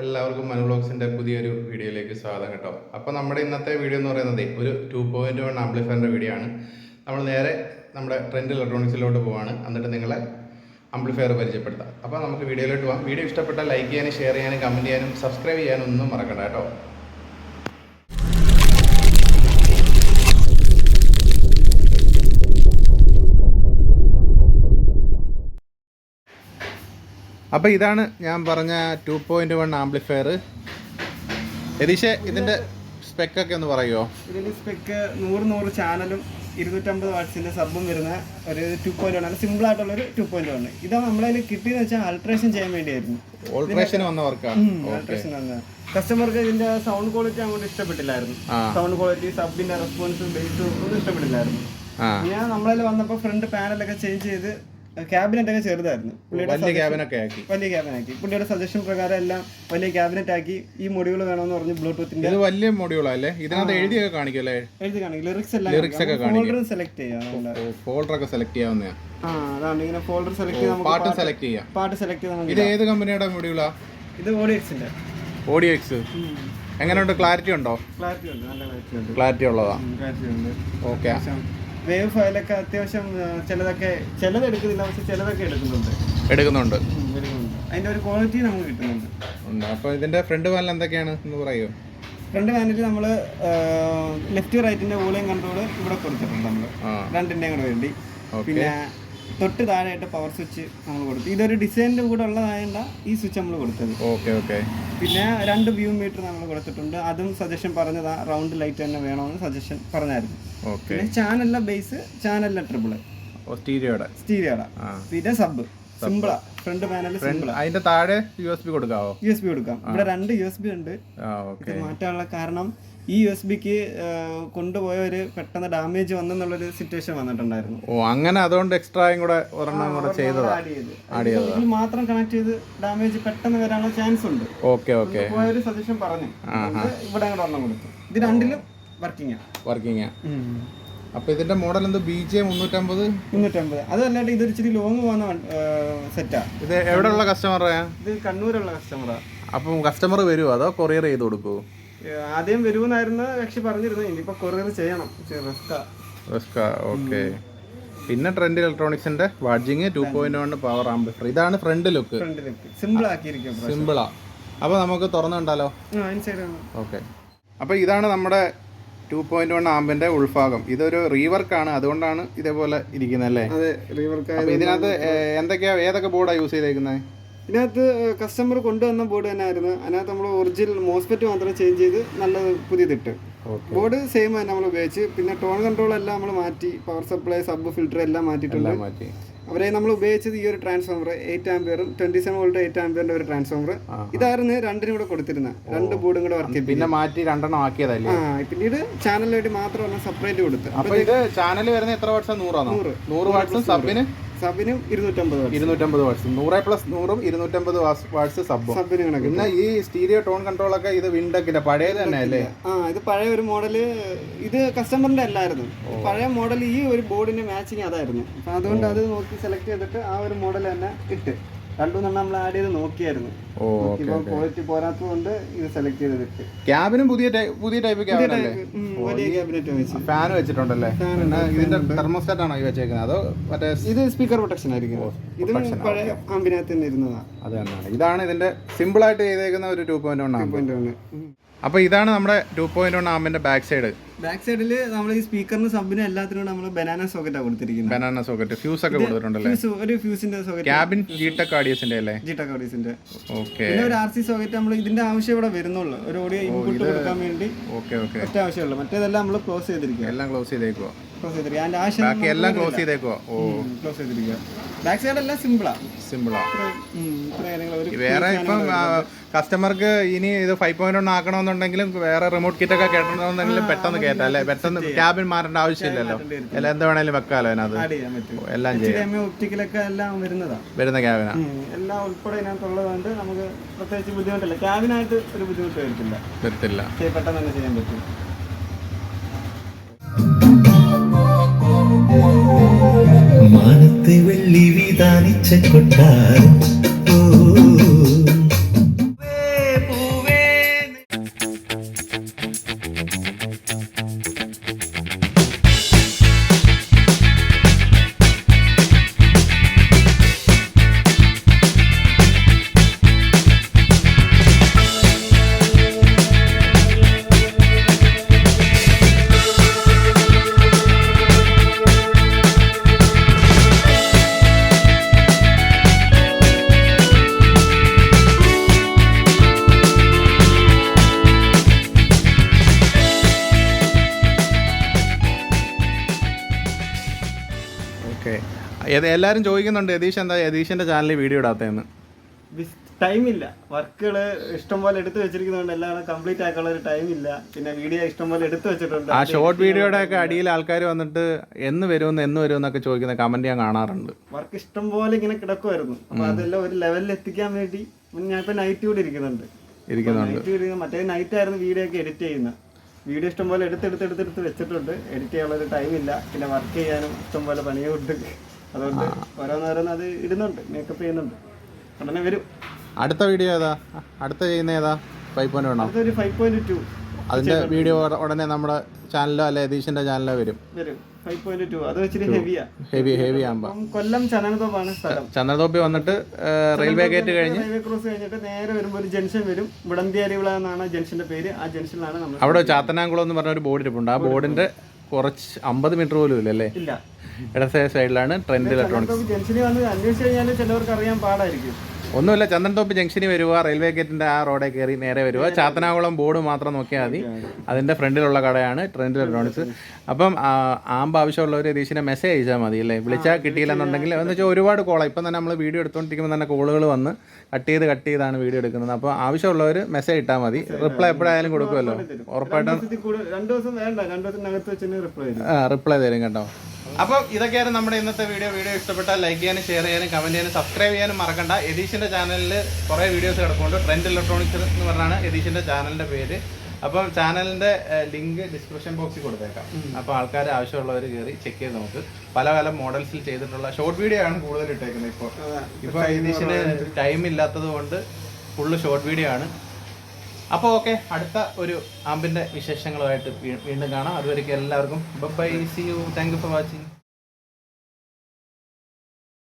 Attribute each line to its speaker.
Speaker 1: എല്ലാവർക്കും മനു ബ്ലോഗ്സിന്റെ പുതിയൊരു വീഡിയോയിലേക്ക് സ്വാഗതം കേട്ടോ. അപ്പോൾ നമ്മുടെ ഇന്നത്തെ വീഡിയോ എന്ന് പറയുന്നത് ഒരു ടു പോയിന്റ് വൺ ആംപ്ലിഫയറിന്റെ വീഡിയോ ആണ്. നമ്മൾ നേരെ നമ്മുടെ ട്രെൻഡ് ഇലക്ട്രോണിക്സിലോട്ട് പോവാണ്. എന്നിട്ട് നിങ്ങളെ ആംപ്ലിഫയർ പരിചയപ്പെടുത്താം. അപ്പോൾ നമുക്ക് വീഡിയോയിലോട്ട് പോകാം വീഡിയോ ഇഷ്ടപ്പെട്ടാൽ ലൈക്ക് ചെയ്യാനും ഷെയർ ചെയ്യാനും കമന്റ് ചെയ്യാനും സബ്സ്ക്രൈബ് ചെയ്യാനും ഒന്നും മറക്കണ്ട കേട്ടോ. അപ്പോൾ ഇതാണ് ഞാൻ പറഞ്ഞ ടു പോയിന്റ് വൺ ആംപ്ലിഫയർ യതീഷെ ഇതിന്റെ സ്പെക്കൊക്കെ ഒന്ന് പറയുമോ
Speaker 2: ഇതിന്റെ സ്പെക്ക് നൂറ് നൂറ് ചാനലും ഇരുന്നൂറ്റമ്പത് വാട്സിന്റെ സബും വരുന്ന ഒരു ടു പോയിന്റ് വൺ സിമ്പിൾ ആയിട്ടുള്ള ഒരു ടു പോയിന്റ് വൺ ഇതാണ് നമ്മളതിൽ കിട്ടിയെന്ന് വെച്ചാൽ ആൾട്രേഷൻ ചെയ്യാൻ വേണ്ടിയായിരുന്നു.
Speaker 1: ഓൾട്രേഷൻ വന്ന വർക്കാണ്
Speaker 2: അൾട്രേഷൻ വന്നത് കസ്റ്റമർക്ക് ഇതിന്റെ സൗണ്ട് ക്വാളിറ്റി അങ്ങോട്ട് ഇഷ്ടപ്പെട്ടില്ലായിരുന്നു. സൗണ്ട് ക്വാളിറ്റി സബിന്റെ റെസ്പോൺസും ബേസും ഒന്നും ഇഷ്ടപ്പെട്ടില്ലായിരുന്നു. ഞാൻ നമ്മളതിൽ വന്നപ്പോൾ ഫ്രണ്ട് പാനലൊക്കെ ചേഞ്ച് ചെയ്ത് ക്യാബിനറ്റ് ഒക്കെ ചെറുതായിരുന്നു
Speaker 1: വലിയ ക്യാബിനൊക്കെ ആക്കി.
Speaker 2: വലിയ ക്യാബിൻ ആക്കി പുള്ളിയുടെ സജഷൻ പ്രകാരം എല്ലാം വലിയ ക്യാബിനറ്റ് ആക്കി ഈ മൊഡ്യൂൾ വേണമെന്ന് പറഞ്ഞു ബ്ലൂടൂത്തിന്റെ
Speaker 1: ഇത് വലിയ മൊഡ്യൂളല്ലേ ഇതിനകത്ത് എഴുതിയൊക്കെ കാണിക്കല്ലേ
Speaker 2: എഴുതി കാണിക്കും. ലിറിക്സ് എല്ലാം
Speaker 1: ലിറിക്സ് ഒക്കെ
Speaker 2: ഫോൾഡർ സെലക്ട് ചെയ്യാം.
Speaker 1: ഫോൾഡർ ഒക്കെ സെലക്ട് ചെയ്യാവുന്ന
Speaker 2: ആ അതാണ് ഇങ്ങനെ ഫോൾഡർ സെലക്ട് ചെയ്ത്
Speaker 1: പാട്ട് സെലക്ട് ചെയ്യാം.
Speaker 2: പാട്ട് സെലക്ട് ചെയ്ത്
Speaker 1: ഇത് ഏത് കമ്പനിയുടെ മൊഡ്യൂളാ
Speaker 2: ഇത് ഓഡിയോക്സിന്റെ
Speaker 1: ഓഡിയോ എക്സ് എങ്ങനെയുണ്ട്? ക്ലാരിറ്റി ഉണ്ടോ?
Speaker 2: ക്ലാരിറ്റി ഉണ്ട്. നല്ല ക്ലാരിറ്റി ഉണ്ട്.
Speaker 1: ക്ലാരിറ്റി ഉള്ളതാ.
Speaker 2: ക്ലാരിറ്റി ഉണ്ട്.
Speaker 1: ഓക്കെ
Speaker 2: വേവ് ഫയലൊക്കെ അത്യാവശ്യം ചിലതൊക്കെ ചിലത് എടുക്കുന്നില്ല പക്ഷെ ചിലതൊക്കെ എടുക്കുന്നുണ്ട്.
Speaker 1: എടുക്കുന്നുണ്ട്.
Speaker 2: അതിന്റെ ഒരു ക്വാളിറ്റി നമുക്ക് കിട്ടുന്നുണ്ട്.
Speaker 1: ഉണ്ട്. അപ്പോൾ ഇതിന്റെ ഫ്രണ്ട് പാനൽ എന്തൊക്കെയാണ് എന്ന് പറയുമോ
Speaker 2: ഫ്രണ്ട് പാനലിൽ നമ്മൾ ലെഫ്റ്റ് റൈറ്റിന്റെ വോളിയം കൺട്രോൾ ഇവിടെ കൊടുത്തിട്ടുണ്ട് നമ്മൾ രണ്ടിന്റെയും കൂടെ വേണ്ടി. പിന്നെ തൊട്ട് താഴെയായിട്ട് പവർ സ്വിച്ച് നമ്മൾ കൊടുത്തു. ഇതൊരു ഡിസൈനിന്റെ കൂടെ ഉള്ളതായ ഈ സ്വിച്ച് നമ്മൾ കൊടുത്തത്.
Speaker 1: Okay okay.
Speaker 2: പിന്നെ രണ്ട് വ്യൂ മീറ്റർ നമ്മൾ കൊടുത്തിട്ടുണ്ട്. അതും സജഷൻ പറഞ്ഞതാ റൗണ്ട് ലൈറ്റ് തന്നെ വേണമെന്ന് സജഷൻ പറഞ്ഞായിരുന്നു.
Speaker 1: ഓക്കെ
Speaker 2: പിന്നെ ചാനലിലെ ബേസ് ചാനലിലെ
Speaker 1: ട്രിപ്പിൾ
Speaker 2: സ്റ്റീരിയോടെ
Speaker 1: സ്റ്റീരിയോടാ
Speaker 2: പിന്നെ സബ് സിമ്പിളാ ഫ്രണ്ട് പാനൽ സിമ്പിളാ
Speaker 1: അതിന്റെ താഴെ യു എസ് ബി കൊടുക്കാവോ?
Speaker 2: യു എസ് ബി കൊടുക്കാം. ഇവിടെ രണ്ട് യു എസ് ബി ഉണ്ട്. മാറ്റാനുള്ള കാരണം ഈ യു എസ് ബിക്ക് കൊണ്ടുപോയ ഒരു പെട്ടെന്ന് ഡാമേജ് വന്നെന്നുള്ളൊരു സിറ്റുവേഷൻ വന്നിട്ടുണ്ടായിരുന്നു.
Speaker 1: ഓ അങ്ങനെ അതുകൊണ്ട് എക്സ്ട്രായും കൂടെ ഒരെണ്ണം കൂടെ ചെയ്തതാ?
Speaker 2: ആഡ് ചെയ്ത്. ഇതിൽ മാത്രം കണക്ട് ചെയ്ത് ഡാമേജ് പെട്ടെന്ന് വരാനുള്ള ചാൻസ് ഉണ്ട്.
Speaker 1: ഓക്കെ ഓക്കെ
Speaker 2: ഒരു സജഷൻ പറഞ്ഞു. ഇവിടെ അങ്ങോട്ട് ഒരെണ്ണം കൊടുത്തു. ഇത് രണ്ടിലും വർക്കിംഗ് ആണ്
Speaker 1: വർക്കിംഗ് അപ്പൊ ഇതിന്റെ മോഡൽ എന്ത്? ബി ജെ മുന്നൂറ്റമ്പത്?
Speaker 2: മുന്നൂറ്റമ്പത്. അതല്ലാണ്ട് ഇത് ഇച്ചിരി ലോങ് പോകുന്ന സെറ്റാ
Speaker 1: ഇത് എവിടെയുള്ള കസ്റ്റമറാ
Speaker 2: ഇത് കണ്ണൂരുള്ള കസ്റ്റമറാ
Speaker 1: അപ്പം കസ്റ്റമർ വരുമോ അതോ കൊറിയർ ചെയ്ത് കൊടുക്കുമോ
Speaker 2: ആദ്യം വരുമെന്നായിരുന്നു കക്ഷി പറഞ്ഞിരുന്നു ഇനിയിപ്പോ കൊറിയർ ചെയ്യണം.
Speaker 1: ഓക്കെ പിന്നെ ട്രെൻഡ് ഇലക്ട്രോണിക്സിന്റെ വാഡ്ജിങ് two point one power amplifier ഇതാണ് ഫ്രണ്ട് ലുക്ക്
Speaker 2: സിമ്പിൾ ആക്കിയിരിക്കും
Speaker 1: സിമ്പിളാ അപ്പൊ നമുക്ക് തുറന്നുണ്ടല്ലോ ഓക്കെ അപ്പൊ ഇതാണ് നമ്മുടെ ടു പോയിന്റ് വൺ ആമ്പിന്റെ ഉൾഭാഗം. ഇതൊരു റീവർക്ക് ആണ്. അതുകൊണ്ടാണ് ഇതേപോലെ ഇരിക്കുന്നത് അല്ലേ? ഇതിനകത്ത് എന്തൊക്കെയാ ഏതൊക്കെ ബോർഡാണ് യൂസ് ചെയ്തേക്കുന്നത്
Speaker 2: ഇതിനകത്ത് കസ്റ്റമർ കൊണ്ടുവന്ന ബോർഡ് തന്നെ ആയിരുന്നു അതിനകത്ത് നമ്മൾ ഒറിജിനൽ മോസ്ഫെറ്റ് മാത്രം ചേഞ്ച് ചെയ്ത് നല്ല പുതിയതിട്ട്. ബോർഡ് സെയിം തന്നെ നമ്മൾ ഉപയോഗിച്ച്. പിന്നെ ടോൺ കൺട്രോൾ എല്ലാം നമ്മൾ മാറ്റി പവർ സപ്ലൈ സബ് ഫിൽറ്റർ എല്ലാം മാറ്റിയിട്ടുണ്ട്. അവരെ നമ്മൾ ഉപയോഗിച്ചത് ഈ ഒരു ട്രാൻസ്ഫോമർ എയ്റ്റ് ആംബിയറും ട്വന്റി സെവൻ വോൾട്ട് എയ്റ്റ് ആംബിയറിന്റെ ഒരു ട്രാൻസ്ഫോമർ ഇതായിരുന്നു രണ്ടിനും കൂടെ കൊടുത്തിരുന്നത് രണ്ട് ബോർഡും കൂടെ വർക്ക്
Speaker 1: പിന്നെ മാറ്റി രണ്ടെണ്ണം ആക്കിയതല്ലേ?
Speaker 2: ആ പിന്നീട് ചാനലിന് വേണ്ടി മാത്രം സെപ്പറേറ്റ് കൊടുത്ത്.
Speaker 1: അപ്പൊ ഇത് ചാനൽ വരുന്ന എത്ര വാട്സാ നൂറാണോ?
Speaker 2: നൂറ്.
Speaker 1: നൂറ് വാട്സും സബിന്
Speaker 2: സബിനും ഇരുന്നൂറ്റമ്പത്
Speaker 1: ഇരുന്നൂറ്റമ്പത് വാട്സ് നൂറ് പ്ലസ് നൂറും ഇരുന്നൂറ്റമ്പത് വാട്സ് സബും
Speaker 2: സബിന് കണക്ക്
Speaker 1: പിന്നെ ഈ സ്റ്റീരിയോ ടോൺ കൺട്രോൾ ഒക്കെ ഇത് വിൻഡക്കിന്റെ പഴയത് തന്നെ അല്ലേ?
Speaker 2: ആ ഇത് പഴയ ഒരു മോഡൽ ഇത് കസ്റ്റമറിന്റെ അല്ലായിരുന്നു. പഴയ മോഡൽ ഈ ഒരു ബോർഡിന്റെ മാച്ചിങ് അതായിരുന്നു. അതുകൊണ്ട് അത് നോക്കി സെലക്ട് ചെയ്തിട്ട് ആ ഒരു മോഡൽ തന്നെ ഇട്ട്. രണ്ടും നമ്മൾ ആഡ് ചെയ്ത് നോക്കിയായിരുന്നു.
Speaker 1: ഓ
Speaker 2: ഇപ്പൊ ക്വാളിറ്റി പോരാത്തതുകൊണ്ട് ഇത് സെലക്ട് ചെയ്ത് ഇട്ട്
Speaker 1: ക്യാബിനും പുതിയ പുതിയ ടൈപ്പ്
Speaker 2: ക്യാബിനറ്റ്
Speaker 1: ഫാൻ വെച്ചിട്ടുണ്ടല്ലേ? ഇതിന്റെ തെർമോസ്റ്റാറ്റ് ആണോ ഈ വെച്ചേക്കുന്നത്? അതോ മറ്റേ
Speaker 2: ഇത് സ്പീക്കർ പ്രൊട്ടക്ഷൻ ആയിരിക്കും. ഇതും പഴയ ആമ്പിനകത്ത് തന്നെ ഇരുന്നതാണ്
Speaker 1: അത് തന്നെയാണ്. ഇതാണ് ഇതിന്റെ സിമ്പിൾ ആയിട്ട് ചെയ്തേക്കുന്ന ഒരു two point one amp
Speaker 2: point ആണ്
Speaker 1: അപ്പൊ ഇതാണ് നമ്മുടെ ടൂ പോയിന്റ് വൺ ആമ്പിന്റെ ബാക്ക് സൈഡ്
Speaker 2: ബാക്ക് സൈഡിൽ നമ്മൾ ഈ സ്പീക്കറിന് സബിനും എല്ലാത്തിനും നമ്മൾ ബനാന സോക്കറ്റാണ് കൊടുത്തിരിക്കുന്നത്.
Speaker 1: ബനാന സോക്കറ്റ് ഫ്യൂസ് ഒക്കെ കൊടുത്തിട്ടുണ്ടല്ലേ?
Speaker 2: ഫ്യൂസ് ഒരു ഫ്യൂസിന്റെ സോക്കറ്റ്
Speaker 1: ക്യാബിൻ ജിടെക് ഓഡിയസിന്റെ അല്ലേ?
Speaker 2: ജിട്ടാ ഓഡിയസിന്റെ
Speaker 1: ഓക്കെ
Speaker 2: പിന്നെ ഒരു ആർ സി സോക്കറ്റ് നമ്മൾ ഇതിന്റെ ആവശ്യം ഇവിടെ വരുന്നുള്ളൂ. ഒരു ഓഡിയോ ഇൻപുട്ട് കൊടുക്കാൻ വേണ്ടി
Speaker 1: ഓക്കെ ഓക്കെ
Speaker 2: ഒറ്റ ആവശ്യമുള്ളൂ. മറ്റേതെല്ലാം നമ്മൾ ക്ലോസ് ചെയ്തിരിക്കുക.
Speaker 1: എല്ലാം ക്ലോസ് ചെയ്തേക്കുവോ?
Speaker 2: ക്ലോസ് ചെയ്തിരിക്കുക. അതിന്റെ ആവശ്യം
Speaker 1: ബാക്കി എല്ലാം ക്ലോസ് ചെയ്തേക്കുവോ? ഓ.
Speaker 2: ക്ലോസ് ചെയ്തിരിക്കുക. ബാക്ക് സൈഡ് എല്ലാം സിമ്പിളാ
Speaker 1: സിമ്പിളാ വേറെ ഇപ്പം കസ്റ്റമർക്ക് ഇനി ഇത് ഫൈവ് പോയിന്റ് വൺ ആക്കണമെന്നുണ്ടെങ്കിലും വേറെ റിമോട്ട് കിറ്റ് ഒക്കെ കേട്ടണമെന്നുണ്ടെങ്കിലും പെട്ടെന്ന് കേട്ടാ അല്ലെ? പെട്ടെന്ന് ക്യാബിൻ മാറേണ്ട ആവശ്യമില്ലല്ലോ. എല്ലാം എന്ത് വേണേലും വെക്കാലോ അതിനകത്ത്. എല്ലാം ചെയ്യാം.
Speaker 2: ഒപ്റ്റിക്കലൊക്കെ എല്ലാം വരുന്നതാ.
Speaker 1: വരുന്ന ക്യാബിനാ
Speaker 2: ഉം. എല്ലാം ഉൾപ്പെടെ ഇതിനകത്തുള്ളതുകൊണ്ട് നമുക്ക് പ്രത്യേകിച്ച് ബുദ്ധിമുട്ടില്ല. ക്യാബിനായിട്ട് ഒരു ബുദ്ധിമുട്ട് വരത്തില്ല.
Speaker 1: വരത്തില്ല
Speaker 2: പെട്ടെന്ന് തന്നെ ചെയ്യാൻ പറ്റും.
Speaker 3: മാനത്തെ വെള്ളി വിതാനിച്ച കൊട്ടാരം.
Speaker 1: ഏത് എല്ലാവരും ചോദിക്കുന്നുണ്ട് യതീഷ് എന്താ യതീഷിന്റെ ചാനലിൽ വീഡിയോ ഇടാത്തതെന്ന്.
Speaker 2: ടൈമില്ല വർക്കുകൾ ഇഷ്ടംപോലെ എടുത്തു വെച്ചിരിക്കുന്നതുകൊണ്ട് എല്ലാം കംപ്ലീറ്റ് ആക്കാനുള്ള ഒരു ഇല്ല. പിന്നെ വീഡിയോ ഇഷ്ടംപോലെ എടുത്തു വെച്ചിട്ടുണ്ട്.
Speaker 1: ആ ഷോർട്ട് വീഡിയോയുടെ ഒക്കെ അടിയിൽ ആൾക്കാർ വന്നിട്ട് എന്ന് വരുമെന്ന് എന്ന് വരുമെന്നൊക്കെ ചോദിക്കുന്ന കമന്റ് ഞാൻ കാണാറുണ്ട്.
Speaker 2: വർക്ക് ഇഷ്ടംപോലെ ഇങ്ങനെ കിടക്കുമായിരുന്നു അപ്പൊ അതെല്ലാം ഒരു ലെവലിൽ എത്തിക്കാൻ വേണ്ടി ഞാൻ ഇപ്പൊ നൈറ്റ് കൂടി ഇരിക്കുന്നുണ്ട്.
Speaker 1: ഇരിക്കുന്നുണ്ട്.
Speaker 2: മറ്റേ നൈറ്റ് ആയിരുന്നു വീഡിയോ ഒക്കെ എഡിറ്റ് ചെയ്യുന്നത്. വീഡിയോ ഇഷ്ടംപോലെ എടുത്തെടുത്തെടുത്തെടുത്ത് എടുത്തെടുത്ത് വെച്ചിട്ടുണ്ട്. എഡിറ്റ് ചെയ്യാനുള്ള ഒരു ടൈമില്ല പിന്നെ വർക്ക് ചെയ്യാനും ഇഷ്ടംപോലെ പണിയുണ്ട്. അതുകൊണ്ട് ഓരോന്നോരോന്ന് അത് ഇടുന്നുണ്ട് മേക്കപ്പ് ചെയ്യുന്നുണ്ട്. ഉടനെ വരും.
Speaker 1: അടുത്ത വീഡിയോ ഏതാ? അടുത്ത ചെയ്യുന്ന ഏതാ? ഫൈവ് പോയിന്റ് വേണോ
Speaker 2: അതൊരു ഫൈവ് പോയിന്റ് ടു
Speaker 1: അതിന്റെ വീഡിയോ ഉടനെ നമ്മുടെ ചാനലോ അല്ലെ യതീഷിന്റെ ചാനലോ വരും.
Speaker 2: വരും. ഫൈവ് പോയിന്റ് ടു അത് വെച്ചിട്ട് ഹെവിയാ
Speaker 1: ഹെവി ഹെവി ആകുമ്പോ
Speaker 2: അപ്പം കൊല്ലം ചന്ദനത്തോപ്പാണ് സ്ഥലം.
Speaker 1: ചന്ദ്രതോപ്പി വന്നിട്ട് റെയിൽവേ ഗേറ്റ് കഴിഞ്ഞ്.
Speaker 2: റെയിൽവേ ക്രോസ് കഴിഞ്ഞിട്ട് നേരെ വരുമ്പോൾ ഒരു ജംഗ്ഷൻ വരും. വിളന്തിയാരിവിള എന്നാണ് ജംഗ്ഷന്റെ പേര്. ആ ജംഗ്ഷനിലാണ് നമ്മൾ
Speaker 1: അവിടെ ചാത്തനാംകുളം എന്ന് പറഞ്ഞ ഒരു ബോർഡ് ഇരിപ്പുണ്ട്. ആ ബോർഡിന്റെ കുറച്ച് അമ്പത് മീറ്റർ പോലും ഇല്ല അല്ലേ?
Speaker 2: ഇല്ല.
Speaker 1: ഇടത്തെ സൈഡിലാണ് ട്രെൻഡ് ഇലക്ട്രോണിക്സ്
Speaker 2: ജംഗ്ഷനിൽ വന്ന് അന്വേഷിച്ച് കഴിഞ്ഞാൽ ചിലവർക്ക് അറിയാൻ പാടായിരിക്കും.
Speaker 1: ഒന്നുമില്ല ചന്ദൻതോപ്പ് ജംഗ്ഷനിൽ വരിക റെയിൽവേ ഗേറ്റിന്റെ ആ റോഡേ കയറി നേരെ വരിക ചാത്തനാകുളം ബോർഡ് മാത്രം നോക്കിയാൽ മതി. അതിന്റെ ഫ്രണ്ടിലുള്ള കടയാണ് ട്രെൻഡ് ഇലക്ട്രോണിക്സ് അപ്പം ആമ്പ് ആവശ്യമുള്ളവർ രതീഷിനെ മെസ്സേജ് അയച്ചാൽ മതി അല്ലേ? വിളിച്ചാൽ കിട്ടിയില്ലെന്നുണ്ടെങ്കിൽ എന്ന് വെച്ചാൽ ഒരുപാട് കോള ഇപ്പം തന്നെ നമ്മൾ വീഡിയോ എടുത്തുകൊണ്ടിരിക്കുമ്പോൾ തന്നെ കോളുകൾ വന്ന് കട്ട് ചെയ്ത് കട്ട് ചെയ്താണ് വീഡിയോ എടുക്കുന്നത്. അപ്പോൾ ആവശ്യമുള്ളവർ മെസ്സേജ് ഇട്ടാൽ മതി. റിപ്ലൈ എപ്പോഴായാലും കൊടുക്കുമല്ലോ. ഉറപ്പായിട്ടും
Speaker 2: റിപ്ലൈ തരും
Speaker 1: കേട്ടോ. അപ്പം ഇതൊക്കെയാണ് നമ്മുടെ ഇന്നത്തെ വീഡിയോ വീഡിയോ ഇഷ്ടപ്പെട്ടാൽ ലൈക്ക് ചെയ്യാനും ഷെയർ ചെയ്യാനും കമന്റ് ചെയ്യാനും സബ്സ്ക്രൈബ് ചെയ്യാനും മറക്കണ്ട. യതീഷിന്റെ ചാനലിൽ കുറേ വീഡിയോസ് കിടക്കുന്നുണ്ട് ട്രെൻഡ് ഇലക്ട്രോണിക്സ് എന്ന് പറഞ്ഞാണ് യതീഷിന്റെ ചാനലിന്റെ പേര്. അപ്പം ചാനലിന്റെ ലിങ്ക് ഡിസ്ക്രിപ്ഷൻ ബോക്സിൽ കൊടുത്തേക്കാം. അപ്പോൾ ആൾക്കാർ ആവശ്യമുള്ളവർ കയറി ചെക്ക് ചെയ്ത് നോക്ക്. പല പല മോഡൽസിൽ ചെയ്തിട്ടുള്ള ഷോർട്ട് വീഡിയോ ആണ് കൂടുതൽ ഇട്ടേക്കുന്നത് ഇപ്പോൾ ഇപ്പോൾ ഏകദേശം ടൈം ഇല്ലാത്തത് കൊണ്ട് ഫുള്ള് ഷോർട്ട് വീഡിയോ ആണ്. അപ്പോൾ ഓക്കെ അടുത്ത ഒരു ആമ്പിന്റെ വിശേഷങ്ങളുമായിട്ട് വീണ്ടും കാണാം. അതുവരെയ്ക്ക് എല്ലാവർക്കും. Bye see you thank you for watching